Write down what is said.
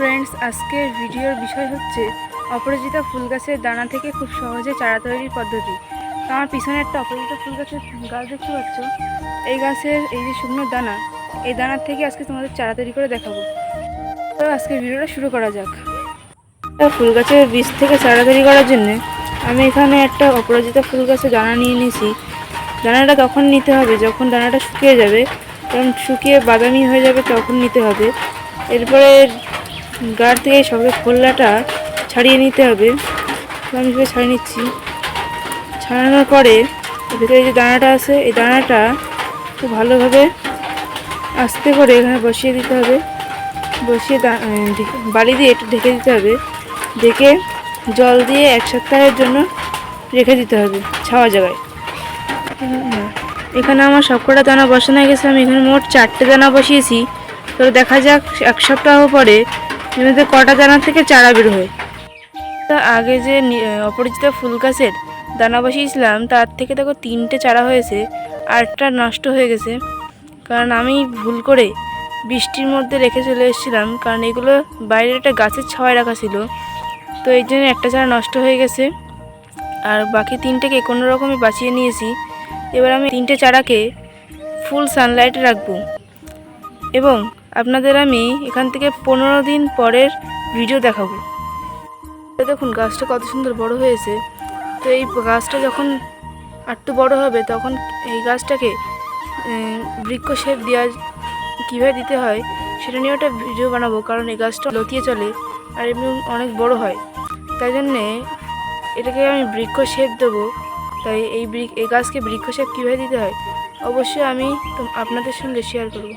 Friends, আজকের ভিডিওর বিষয় হচ্ছে অপরাজিতা ফুল গাছের দানা থেকে খুব সহজে চারা তৈরির পদ্ধতি। আমার পিছনে একটা অপরাজিতা ফুল গাছের গাছ দেখতে পাচ্ছ। এই গাছের এই যে শুকনো দানা, এই দানার থেকে আজকে তোমাদের চারা তৈরি করে দেখাবো। তো আজকের ভিডিওটা শুরু করা যাক। ফুল গাছের বীজ থেকে চারা তৈরি করার জন্যে আমি এখানে একটা অপরাজিতা ফুল গাছের দানা নিয়ে নিয়েছি। দানাটা তখন নিতে হবে, যখন দানাটা শুকিয়ে যাবে, কারণ শুকিয়ে বাদামি হয়ে যাবে তখন নিতে হবে। এরপরে গাঢ় থেকে সঙ্গে খোল্লাটা ছাড়িয়ে নিতে হবে। আমি সেটা ছাড়িয়ে নিচ্ছি। ছাড়ানোর পরে ভেতরে যে দানাটা আছে, এই দানাটা খুব ভালোভাবে আস্তে করে এখানে বসিয়ে দিতে হবে। বসিয়ে বালি দিয়ে একটু ঢেকে দিতে হবে। ঢেকে জল দিয়ে এক সপ্তাহের জন্য রেখে দিতে হবে ছাওয়া জায়গায়। এখানে আমার সবকটা দানা বসানো গেছে। আমি এখানে মোট চারটে দানা বসিয়েছি। তো দেখা যাক, এক সপ্তাহ পরে মধ্যে কটা দানা থেকে চারা বের হয়। তা আগে যে অপরিচিত ফুল গাছের দানা বসিয়েছিলাম তার থেকে দেখো তিনটে চারা হয়েছে আরটা নষ্ট হয়ে গেছে। কারণ আমি ভুল করে বৃষ্টির মধ্যে রেখে চলে এসেছিলাম, কারণ এগুলো বাইরে একটা গাছের ছাওয়ায় রাখা ছিল। তো এই জন্য একটা চারা নষ্ট হয়ে গেছে। আর বাকি তিনটেকে কোনো রকমে বাঁচিয়ে নিয়েছি। এবার আমি তিনটে চারাকে ফুল সানলাইটে রাখব। এবং আপনাদের আমি এখান থেকে পনেরো দিন পরের ভিডিও দেখাবো। দেখুন, গাছটা কত সুন্দর বড় হয়েছে। তো এই গাছটা যখন একটু বড় হবে, তখন এই গাছটাকে বৃক্ষ শেপ দেওয়া কীভাবে দিতে হয়, সেটা নিয়ে একটা ভিডিও বানাবো, কারণ এই গাছটা লতিয়ে চলে আর এমনি অনেক বড় হয়। তাই জন্যে এটাকে আমি বৃক্ষ শেপ দেবো। তাই এই এই গাছকে বৃক্ষ শেপ কীভাবে দিতে হয়, অবশ্যই আমি আপনাদের সঙ্গে শেয়ার করব।